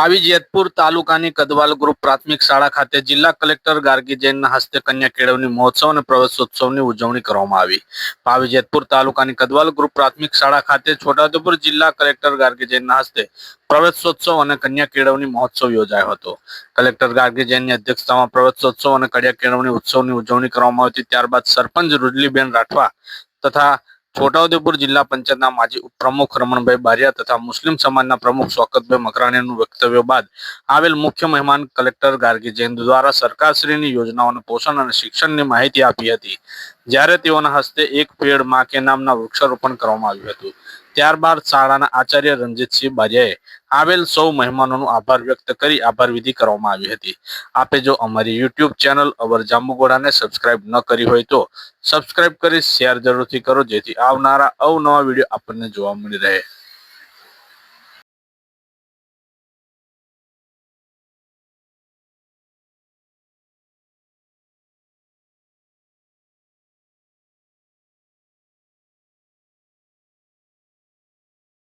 પાવી જેતપુર તાલુકાની કદવાલ ગ્રુપ પ્રાથમિક શાળા ખાતે જિલ્લા કલેક્ટર ગાર્ગી જૈનના હસ્તે કન્યા કેળવણી મહોત્સવ અને પ્રવેશોત્સવની ઉજવણી કરવામાં આવી. પાવી જેતપુર તાલુકાની કદવાલ ગ્રુપ પ્રાથમિક શાળા ખાતે છોટાઉદેપુર જિલ્લા કલેક્ટર ગાર્ગી જૈનના હસ્તે પ્રવેશોત્સવ અને કન્યા કેળવણી મહોત્સવ યોજાયો હતો. કલેક્ટર ગાર્ગી જૈનની અધ્યક્ષતામાં પ્રવેશોત્સવ અને કન્યા કેળવણી ઉત્સવની ઉજવણી કરવામાં આવી હતી. ત્યારબાદ સરપંચ રૂડલીબેન રાઠવા તથા છોટાઉદેપુર જિલ્લા પંચાયતના માજી ઉપપ્રમુખ રમણભાઈ બારિયા તથા મુસ્લિમ સમાજના પ્રમુખ શોકતભાઈ મકરાણીનું વક્તવ્ય બાદ આવેલ મુખ્ય મહેમાન કલેક્ટર ગાર્ગી જૈન દ્વારા સરકારશ્રીની યોજનાઓને પોષણ અને શિક્ષણની માહિતી આપી હતી. જ્યારે તેઓના હસ્તે એક પેડમાં કે નામના વૃક્ષારોપણ કરવામાં આવ્યું હતું. ત્યારબાદ શાળાના આચાર્ય રણજીતસિંહ બારિયાએ આવેલ સૌ મહેમાનોનો આભાર વ્યક્ત કરી આભાર વિધિ કરવામાં આવી હતી. આપે જો અમારી યુટ્યુબ ચેનલ અવર જાંબુગોડાને સબસ્ક્રાઇબ ન કરી હોય તો સબસ્ક્રાઇબ કરી શેર જરૂરથી કરો જેથી આવનારા અવનવા વીડિયો આપણને જોવા મળી રહે.